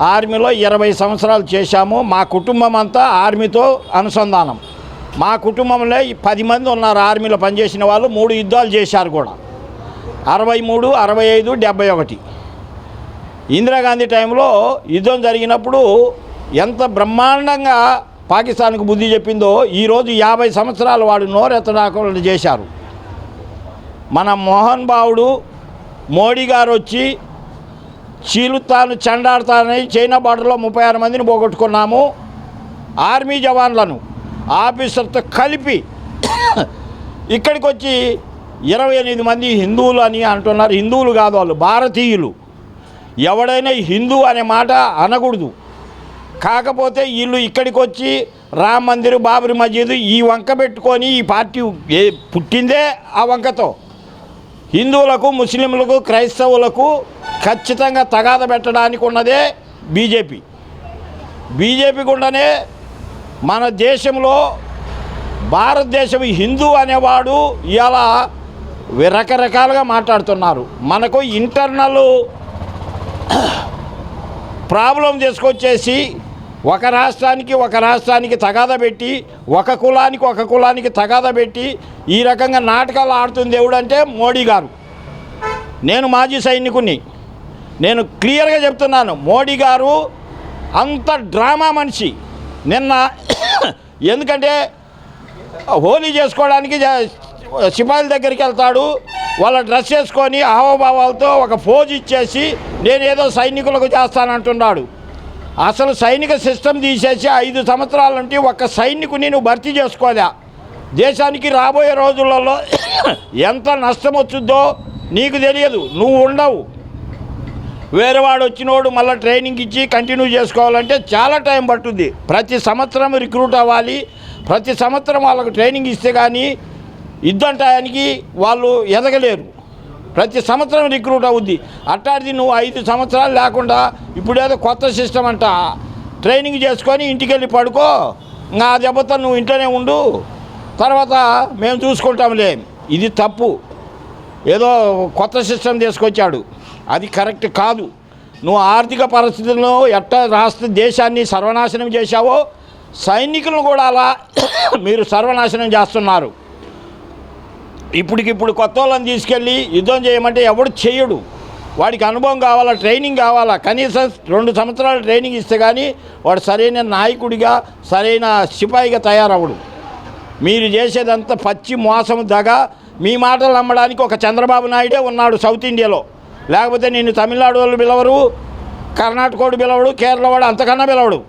ఆర్మీలో ఇరవై సంవత్సరాలు చేశాము. మా కుటుంబం అంతా ఆర్మీతో అనుసంధానం. మా కుటుంబంలో పది మంది ఉన్నారు ఆర్మీలో పనిచేసిన వాళ్ళు. మూడు యుద్ధాలు చేశారు కూడా. అరవై మూడు అరవై ఐదు డెబ్బై ఒకటి. ఇందిరాగాంధీ టైంలో యుద్ధం జరిగినప్పుడు ఎంత బ్రహ్మాండంగా పాకిస్తాన్కు బుద్ధి చెప్పిందో ఈరోజు యాభై సంవత్సరాలు వాడు నోరెత్తడాకుండా చేశారు. మన మోహన్ బావుడు మోడీ గారు వచ్చి చీలుతాను చెండాడతానని చైనా బార్డర్లో ముప్పై ఆరు మందిని పోగొట్టుకున్నాము. ఆర్మీ జవాన్లను ఆఫీసర్తో కలిపి ఇక్కడికి వచ్చి ఇరవై ఎనిమిది మంది హిందువులు అని అంటున్నారు. హిందువులు కాదు వాళ్ళు భారతీయులు. ఎవడైనా హిందూ అనే మాట అనకూడదు. కాకపోతే వీళ్ళు ఇక్కడికి వచ్చి రామ్ మందిర్ బాబరి మసీదు ఈ వంక పెట్టుకొని ఈ పార్టీ ఏ పుట్టిందే ఆ వంకతో. హిందువులకు ముస్లింలకు క్రైస్తవులకు ఖచ్చితంగా తగాద పెట్టడానికి ఉన్నదే బీజేపీ. బీజేపీ గుండానే మన దేశంలో భారతదేశం హిందూ అనేవాడు ఇలా రకరకాలుగా మాట్లాడుతున్నారు. మనకు ఇంటర్నల్ ప్రాబ్లం తీసుకొచ్చేసి ఒక రాష్ట్రానికి ఒక రాష్ట్రానికి తగాద పెట్టి ఒక కులానికి ఒక కులానికి తగాద పెట్టి ఈ రకంగా నాటకాలు ఆడుతుంది ఎవడంటే మోడీ గారు. నేను మాజీ సైనికుని నేను క్లియర్గా చెప్తున్నాను మోడీ గారు అంత డ్రామా మనిషి. నిన్న ఎందుకంటే హోలీ చేసుకోవడానికి సిపాయిల దగ్గరికి వెళ్తాడు వాళ్ళ డ్రెస్ వేసుకొని హావభావాలతో ఒక ఫోజ్ ఇచ్చేసి నేనేదో సైనికులకు చేస్తానంటున్నాడు. అసలు సైనిక సిస్టమ్ తీసేసి ఐదు సంవత్సరాల నుండి ఒక సైనికుని నువ్వు భర్తీ చేసుకోదా దేశానికి రాబోయే రోజులలో ఎంత నష్టం వచ్చుద్దో నీకు తెలియదు. నువ్వు ఉండవు. వేరే వాడు వచ్చినోడు మళ్ళీ ట్రైనింగ్ ఇచ్చి కంటిన్యూ చేసుకోవాలంటే చాలా టైం పట్టుద్ది. ప్రతి సంవత్సరం రిక్రూట్ అవ్వాలి. ప్రతి సంవత్సరం వాళ్ళకు ట్రైనింగ్ ఇస్తే కానీ యుద్ధం టయానికి వాళ్ళు ఎదగలేరు. ప్రతి సంవత్సరం రిక్రూట్ అవుద్ది. అట్టాడిది నువ్వు ఐదు సంవత్సరాలు లేకుండా ఇప్పుడేదో కొత్త సిస్టమ్ అంట. ట్రైనింగ్ చేసుకొని ఇంటికి వెళ్ళి పడుకో. ఇంకా దెబ్బతో నువ్వు ఇంట్లోనే ఉండు. తర్వాత మేము చూసుకుంటాంలే. ఇది తప్పు. ఏదో కొత్త సిస్టమ్ తీసుకొచ్చాడు. అది కరెక్ట్ కాదు. నువ్వు ఆర్థిక పరిస్థితుల్లో ఎట్ట రాష్ట్ర దేశాన్ని సర్వనాశనం చేశావో సైనికులను కూడా అలా మీరు సర్వనాశనం చేస్తున్నారు. ఇప్పటికిప్పుడు కొత్త వాళ్ళని తీసుకెళ్ళి యుద్ధం చేయమంటే ఎవడు చేయడు. వాడికి అనుభవం కావాలా ట్రైనింగ్ కావాలా? కనీసం రెండు సంవత్సరాలు ట్రైనింగ్ ఇస్తే కానీ వాడు సరైన నాయకుడిగా సరైన సిపాయిగా తయారవడు మీరు చేసేదంతా పచ్చి మోసం దగ. మీ మాటలు నమ్మడానికి ఒక చంద్రబాబు నాయుడే ఉన్నాడు సౌత్ ఇండియాలో. లేకపోతే నేను తమిళనాడు వాళ్ళు పిలవరు కర్ణాటకోడు పిలవడు కేరళ వాడు అంతకన్నా పిలవడు.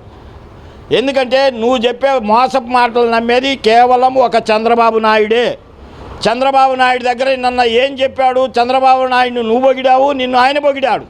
ఎందుకంటే నువ్వు చెప్పే మోసపు మాటలు నమ్మేది కేవలం ఒక చంద్రబాబు నాయుడే. చంద్రబాబు నాయుడు దగ్గర నిన్న ఏం చెప్పాడు? చంద్రబాబు నాయుడు నువ్వు పొగిడావు నిన్ను ఆయన పొగిడాడు